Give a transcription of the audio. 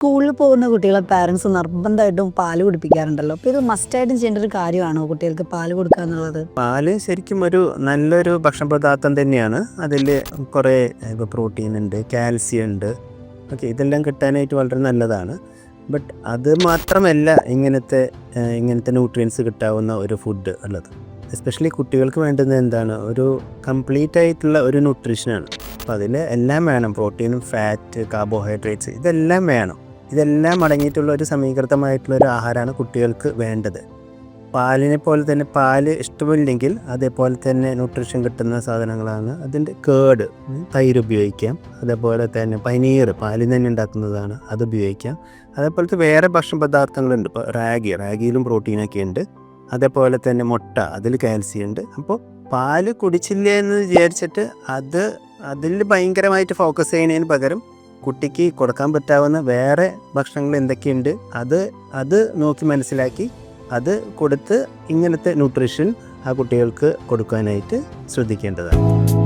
സ്കൂളിൽ പോകുന്ന കുട്ടികളെ പാരൻസ് നിർബന്ധമായിട്ടും പാൽ കുടിപ്പിക്കാറുണ്ടല്ലോ. അപ്പോൾ ഇത് മസ്റ്റായിട്ടും ചെയ്യേണ്ട ഒരു കാര്യമാണോ കുട്ടികൾക്ക് പാൽ കൊടുക്കുക എന്നുള്ളത്? പാൽ ശരിക്കും ഒരു നല്ലൊരു ഭക്ഷണ പദാർത്ഥം തന്നെയാണ്. അതിൽ കുറേ പ്രോട്ടീൻ ഉണ്ട് കാൽസ്യം ഉണ്ട്. ഓക്കെ ഇതെല്ലാം കിട്ടാനായിട്ട് വളരെ നല്ലതാണ്. ബട്ട് അത് മാത്രമല്ല ഇങ്ങനത്തെ ഇങ്ങനത്തെ ന്യൂട്രിയൻസ് കിട്ടാവുന്ന ഒരു ഫുഡ് ഉള്ളത്. എസ്പെഷ്യലി കുട്ടികൾക്ക് വേണ്ടുന്നത് എന്താണ്? ഒരു കംപ്ലീറ്റ് ആയിട്ടുള്ള ഒരു ന്യൂട്രീഷനാണ് അപ്പോൾ അതിൽ എല്ലാം വേണം. പ്രോട്ടീനും ഫാറ്റ് കാർബോഹൈഡ്രേറ്റ്സ് ഇതെല്ലാം വേണം. ഇതെല്ലാം അടങ്ങിയിട്ടുള്ള ഒരു സമീകൃതമായിട്ടുള്ള ഒരു ആഹാരമാണ് കുട്ടികൾക്ക് വേണ്ടത്. പാലിനെ പോലെ തന്നെ പാൽ ഇഷ്ടമില്ലെങ്കിൽ അതേപോലെ തന്നെ ന്യൂട്രീഷൻ കിട്ടുന്ന സാധനങ്ങളാണ് അതിന്റെ കേട്. തൈര് ഉപയോഗിക്കാം. അതേപോലെ തന്നെ പനീർ പാലിൽ തന്നെ ഉണ്ടാക്കുന്നതാണ് അത് ഉപയോഗിക്കാം. അതേപോലത്തെ വേറെ ഭക്ഷണ പദാർത്ഥങ്ങളുണ്ട് ഇപ്പോൾ റാഗി റാഗിയിലും പ്രോട്ടീനൊക്കെ ഉണ്ട്. അതേപോലെ തന്നെ മുട്ട അതിൽ കാൽസ്യം ഉണ്ട്. അപ്പോൾ പാൽ കുടിച്ചില്ല എന്ന് വിചാരിച്ചിട്ട് അത് അതിൽ ഭയങ്കരമായിട്ട് ഫോക്കസ് ചെയ്യുന്നതിന് പകരം കുട്ടിക്ക് കൊടുക്കാൻ പറ്റാവുന്ന വേറെ ഭക്ഷണങ്ങൾ എന്തൊക്കെയുണ്ട്? അത് അത് നോക്കി മനസ്സിലാക്കി അത് കൊടുത്ത് ഇങ്ങനത്തെ ന്യൂട്രീഷൻ ആ കുട്ടികൾക്ക് കൊടുക്കാനായിട്ട് ശ്രദ്ധിക്കേണ്ടതാണ്.